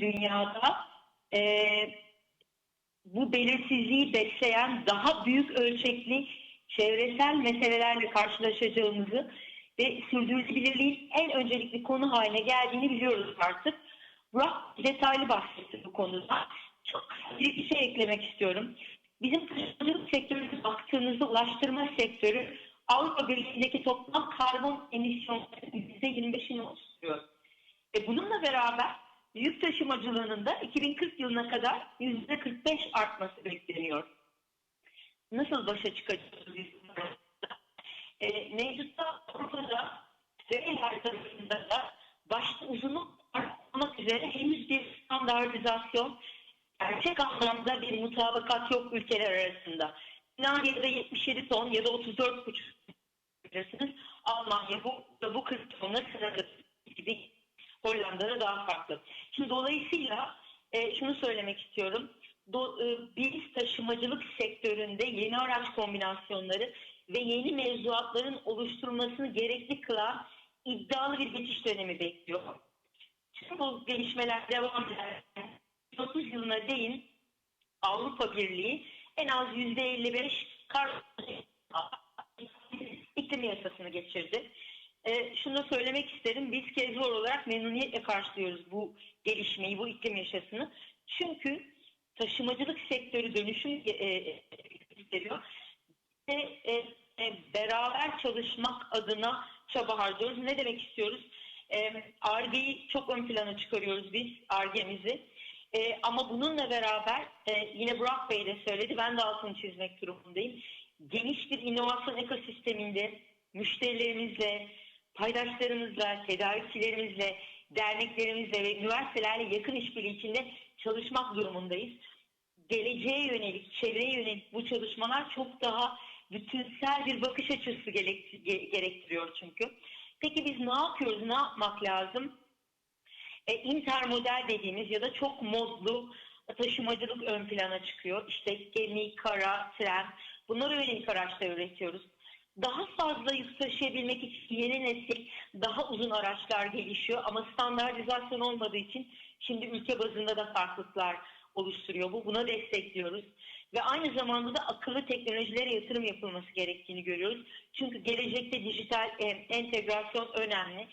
dünyada e, bu belirsizliği besleyen daha büyük ölçekli çevresel meselelerle karşılaşacağımızı ve sürdürülebilirliğin en öncelikli konu haline geldiğini biliyoruz artık. Burak detaylı bahsetti bu konuda. Çok bir şey eklemek istiyorum. Bizim taşımacılık sektörüne baktığınızda ulaştırma sektörü Avrupa Birliği'ndeki toplam karbon emisyonlarının %25'ini oluşturuyor. Ve bununla beraber yük taşımacılığının da 2040 yılına kadar %45 artması bekleniyor. Nasıl başa çıkacağız biz? E, mevcutta Avrupa'da Süreyler tarafında da başta uzunluk artmak üzere henüz bir standartizasyon gerçek anlamda bir mutabakat yok ülkeler arasında. Finlandiya'da 77 ton ya da 34,5 bilirsiniz. Almanya bu bu 40 tonla sınırlı Hollanda'da daha farklı. Şimdi dolayısıyla e, şunu söylemek istiyorum. Do, e, biz taşımacılık sektöründe yeni araç kombinasyonları ve yeni mevzuatların oluşturulmasını gerekli kılan iddialı bir geçiş dönemi bekliyor. Tüm bu gelişmeler devam ederken 30 yılına değin Avrupa Birliği en az %55 karbon iklim yasasını geçirdi. E, şunu söylemek isterim. Biz Kezor olarak memnuniyetle karşılıyoruz bu gelişmeyi, bu iklim yaşasını. Çünkü taşımacılık sektörü dönüşüm e, istiyor. Ve e, e, beraber çalışmak adına çaba harcıyoruz. Ne demek istiyoruz? Arge'yi e, çok ön plana çıkarıyoruz biz, Arge'mizi. E, ama bununla beraber e, yine Burak Bey de söyledi, ben de altını çizmek durumundayım. Geniş bir inovasyon ekosisteminde müşterilerimizle, paydaşlarımızla, tedarikçilerimizle, derneklerimizle ve üniversitelerle yakın işbirliği içinde çalışmak durumundayız. Geleceğe yönelik, çevreye yönelik bu çalışmalar çok daha bütünsel bir bakış açısı gerektiriyor çünkü. Peki biz ne yapıyoruz, ne yapmak lazım? E, intermodal dediğimiz ya da çok modlu taşımacılık ön plana çıkıyor. İşte gemi, kara, tren bunları yönelik araçlar üretiyoruz. Daha fazla yük taşıyabilmek için yeni nesil daha uzun araçlar gelişiyor ama standartizasyon olmadığı için şimdi ülke bazında da farklılıklar oluşturuyor bu. Buna destekliyoruz. Ve aynı zamanda da akıllı teknolojilere yatırım yapılması gerektiğini görüyoruz. Çünkü gelecekte dijital e, entegrasyon önemli.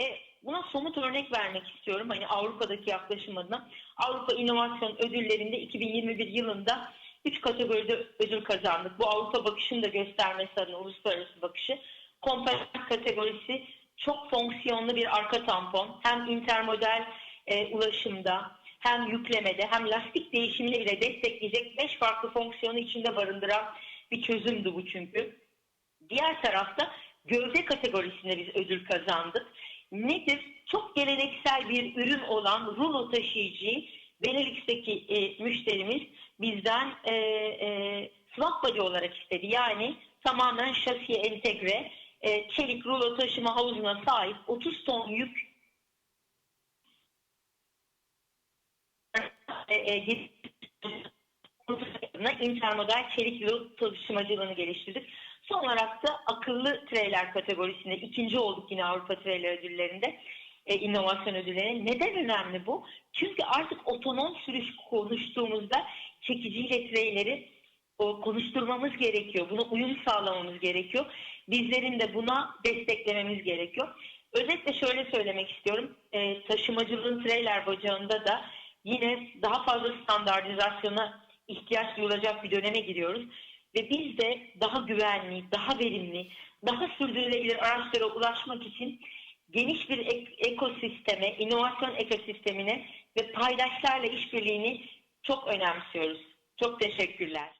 E, buna somut örnek vermek istiyorum. Hani Avrupa'daki yaklaşım adına. Avrupa İnovasyon Ödülleri'nde 2021 yılında 3 kategoride ödül kazandık. Bu Avrupa bakışını da göstermesi adına uluslararası bakışı. Kompakt kategorisi çok fonksiyonlu bir arka tampon. Hem intermodal e, ulaşımda hem yüklemede hem lastik değişimini bile destekleyecek 5 farklı fonksiyonu içinde barındıran bir çözümdü bu çünkü. Diğer tarafta gövde kategorisinde biz ödül kazandık. Nedir? Çok geleneksel bir ürün olan rulo taşıyıcıyı Benelux'teki e, müşterimiz bizden e, e, swap body olarak istedi. Yani tamamen şasiye entegre, e, çelik rulo taşıma havuzuna sahip 30 ton yük e, e, intermodal çelik rulo taşımacılığını geliştirdik. Son olarak da akıllı trailer kategorisinde ikinci olduk yine Avrupa Trailer ödüllerinde e, inovasyon ödülleri. Neden önemli bu? Çünkü artık otonom sürüş konuştuğumuzda çekiciyle treyleri o, konuşturmamız gerekiyor. Buna uyum sağlamamız gerekiyor. Bizlerin de buna desteklememiz gerekiyor. Özetle şöyle söylemek istiyorum. E, taşımacılığın trailer bacağında da yine daha fazla standartizasyona ihtiyaç duyulacak bir döneme giriyoruz. Ve biz de daha güvenli, daha verimli, daha sürdürülebilir araçlara ulaşmak için geniş bir ek ekosisteme, inovasyon ekosistemine ve paydaşlarla işbirliğini çok önemsiyoruz. Çok teşekkürler.